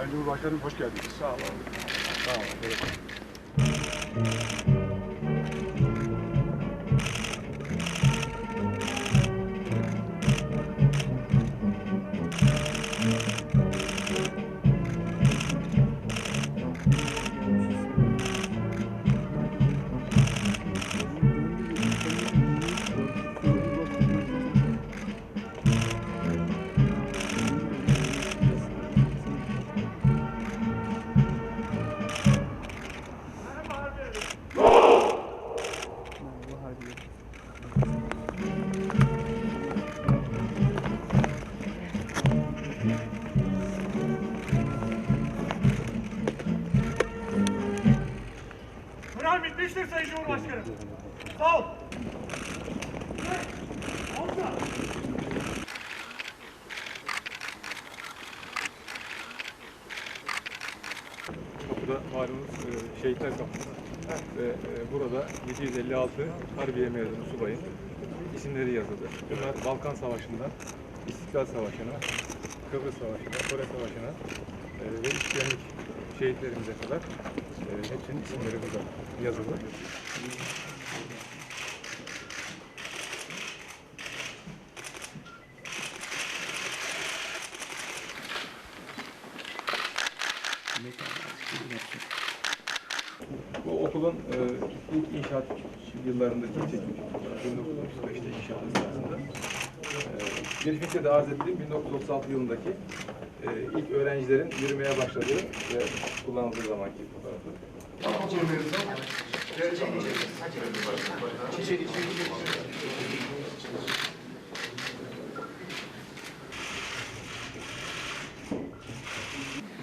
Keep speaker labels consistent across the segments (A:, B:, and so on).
A: Sayın Cumhurbaşkanım hoş geldiniz.
B: Sağ olun.
A: Sağ olun. Evet.
B: Bitmiştir Sayın Cumhurbaşkanım. Sağ ol.
C: Kapıda malumunuz e, Şehitler Kapısı ve e, burada 756 Harbiye mezunu subayın isimleri yazılı. Bunlar Balkan Savaşı'nda, İstiklal Savaşı'na, Kıbrıs Savaşı'na, Kore Savaşı'na e, ve işleyenlik şehitlerimize kadar hepsinin isimleri burada yazılı. Bu okulun e, ilk inşaat yıllarındaki çekmiş. 1935'te inşaat esnasında. E, Geçmişte de arz ettiğim 1936 yılındaki e, ilk öğrencilerin yürümeye başladığı ve kullanıldığı zamanki fotoğrafı.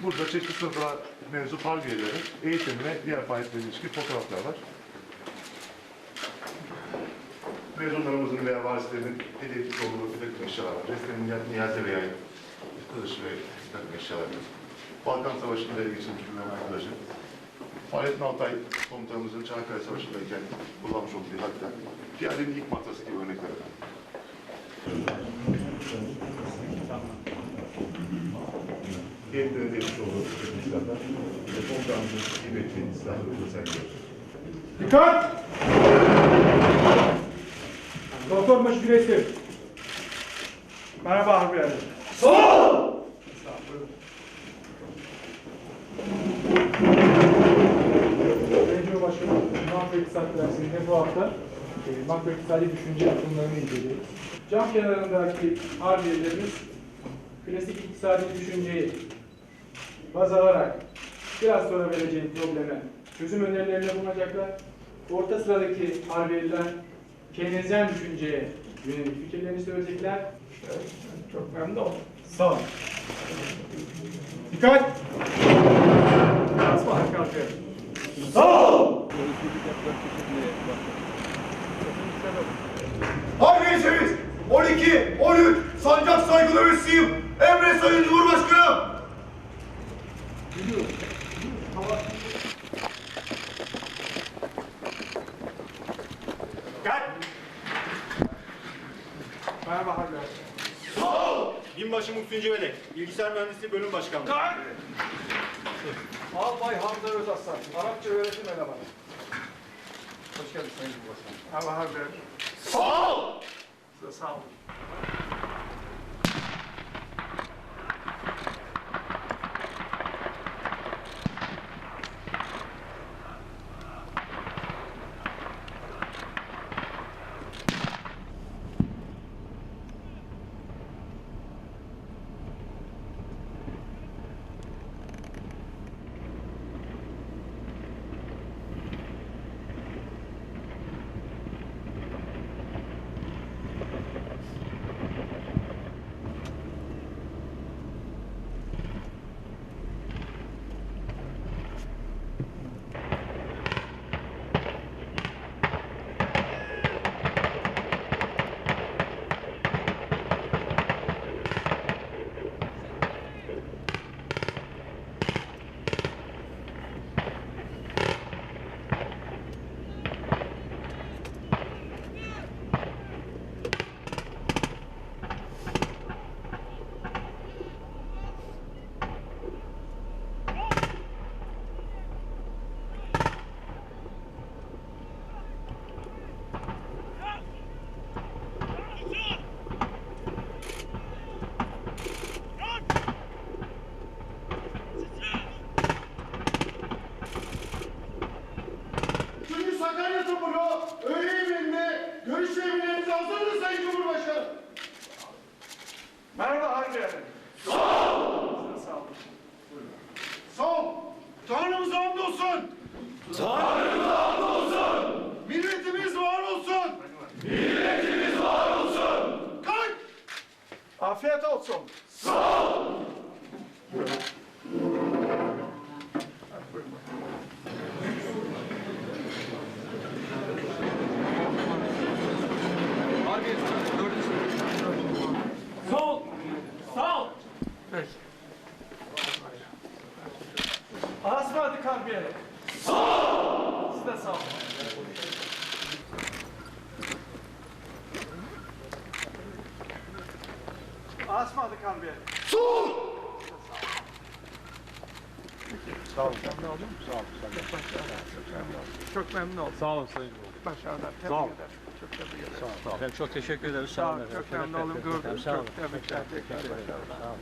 A: Burada çeşitli sınıflara mensup harbiyelerin eğitim ve diğer faaliyetlere ilişkin fotoğraflar var. Mezunlarımızın veya varislerinin hediye etmiş olduğu bir takım eşyalar var. Niyazi Bey'in kılıç ve bir takım eşyalar. Balkan Savaşı'nda ele geçirmiş bir arkadaşı. Fahrettin Altay komutanımızın Çanakkale Savaşı'ndayken kullanmış olduğu bir hatta piyadenin ilk matası gibi örnekler. Kendi ödemiş olduğu bir silahlar ve komutanımızın.
D: Dikkat! Doktor Meşgul Resim. Merhaba Harbi Erdoğan. Sol! Sayın Cumhurbaşkanı, makroiktisat dersinde bu hafta e, makroiktisadi düşünce yapımlarını inceliyoruz. Cam kenarındaki harbiyelerimiz klasik iktisadi düşünceyi baz alarak biraz sonra vereceğim probleme çözüm önerilerinde bulunacaklar. Orta sıradaki harbiyeliler Keynesyen düşünceye yönelik fikirlerini söyleyecekler. Evet, çok memnun oldum. Sağ olun. Dikkat! Arka arkaya. Sağ ol!
E: Harbiye'siniz. 12, 13, sancak saygılı üyesiyim. Emre Sayın Cumhurbaşkanım.
D: Merhaba Harbi
E: Sağ ol. Binbaşı Muhsin Cevelek, Bilgisayar Mühendisliği Bölüm Başkanlığı.
D: Albay Hamza Özaslan, Arapça öğretim elemanı. Hoş geldiniz Sayın Cumhurbaşkanım. Allah Harbi
E: Sağ ol.
D: Size sağ olun.
B: Harbiye'de. Sağ ol. Sağ ol.
E: Sol! Tanrımıza hamdolsun! Tanrımıza hamdolsun! Milletimiz var olsun! Milletimiz var olsun! Kalk!
B: Afiyet olsun. Sol. Sağ ol. Peki. Asmadık Harbiye'de. Sağ ol. Siz de sağ olun. Asmadık Harbiye'de. Çok memnun oldum.
C: Sağ olun Sayın
B: Başarılar. Tebrik
C: Sağ
B: ederim. Çok tebrik ederim.
C: Efendim çok teşekkür ederiz.
B: Sağ olun. Çok memnun oldum. Gördüm. Çok tebrikler. Tekrar başarılar.